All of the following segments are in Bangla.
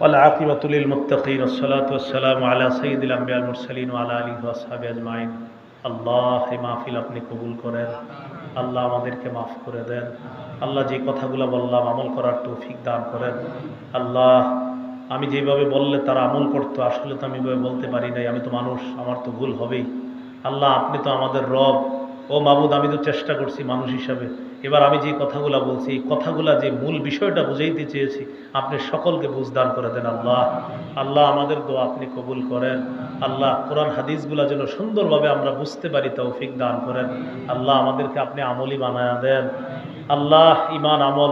والعاقبة للمتقين والصلاة والسلام على سيد الأنبياء المرسلين وعلى آله وأصحابه أجمعين আল্লাহ এই মাহফিল আপনি কবুল করেন আল্লাহ আমাদেরকে মাফ করে দেন আল্লাহ যে কথাগুলো বললাম আমল করার তৌফিক দান করেন আল্লাহ আমি যেভাবে বললে তারা আমল করতো আসলে তো আমি এভাবে বলতে পারি নাই আমি তো মানুষ আমার তো ভুল হবেই আল্লাহ আপনি তো আমাদের রব ও মাবুদ, আমি তো চেষ্টা করছি মানুষ হিসাবে। এবার আমি যে কথাগুলা বলছি, এই কথাগুলা যে মূল বিষয়টা বুঝাইতে চেয়েছি, আপনি সকলকে বুঝদান করে দেন আল্লাহ। আল্লাহ আমাদের দোয়া আপনি কবুল করেন। আল্লাহ কোরআন হাদিসগুলা যেন সুন্দরভাবে আমরা বুঝতে পারি, তৌফিক দান করেন। আল্লাহ আমাদেরকে আপনি আমলি বানায়া দেন। আল্লাহ ইমান আমল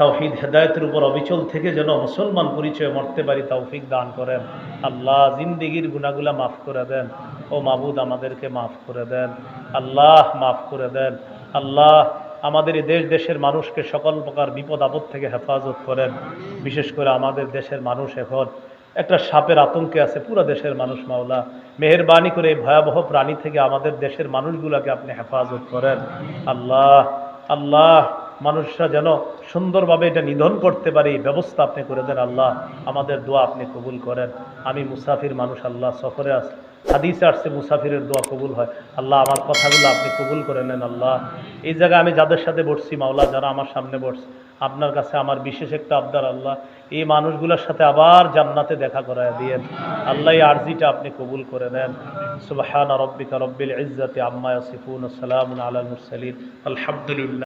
তাওহিদ হেদায়তের উপর অবিচল থেকে যেন মুসলমান পরিচয় মরতে পারি, তৌফিক দান করেন। আল্লাহ, জিন্দিগির গুণাগুলা মাফ করে দেন। ও মাবুদ, আমাদেরকে মাফ করে দেন। আল্লাহ, মাফ করে দেন। আল্লাহ, আমাদের এই দেশ দেশের মানুষকে সকল প্রকার বিপদ আপদ থেকে হেফাজত করেন। বিশেষ করে আমাদের দেশের মানুষ এখন একটা সাপের আতঙ্কে আছে, পুরো দেশের মানুষ মাওলা। মেহরবানি করে এই ভয়াবহ প্রাণী থেকে আমাদের দেশের মানুষগুলোকে আপনি হেফাজত করেন। আল্লাহ আল্লাহ মানুষরা যেন সুন্দরভাবে এটা নিধন করতে পারে ব্যবস্থা আপনি করে দেন আল্লাহ, আমাদের দোয়া আপনি কবুল করেন। আমি মুসাফির মানুষ, আল্লাহ সফরে আস হাদিসে আসছে মুসাফিরের দোয়া কবুল হয়। আল্লাহ আমার কথাগুলো আপনি কবুল করে নেন আল্লাহ। এই জায়গায় আমি যাদের সাথে বসছি, মাওলা যারা আমার সামনে বসছে, আপনার কাছে আমার বিশেষ একটা আবদার আল্লাহ, এই মানুষগুলোর সাথে আবার জান্নাতে দেখা করায় দিয়েন। আল্লাহ এই আর্জিটা আপনি কবুল করে নেন। সুবহান রব্বিকা রব্বিল ইজ্জাতি আম্মা ইয়াসিফুন সালামুন আলাল মুরসালিন। আলহামদুলিল্লাহ।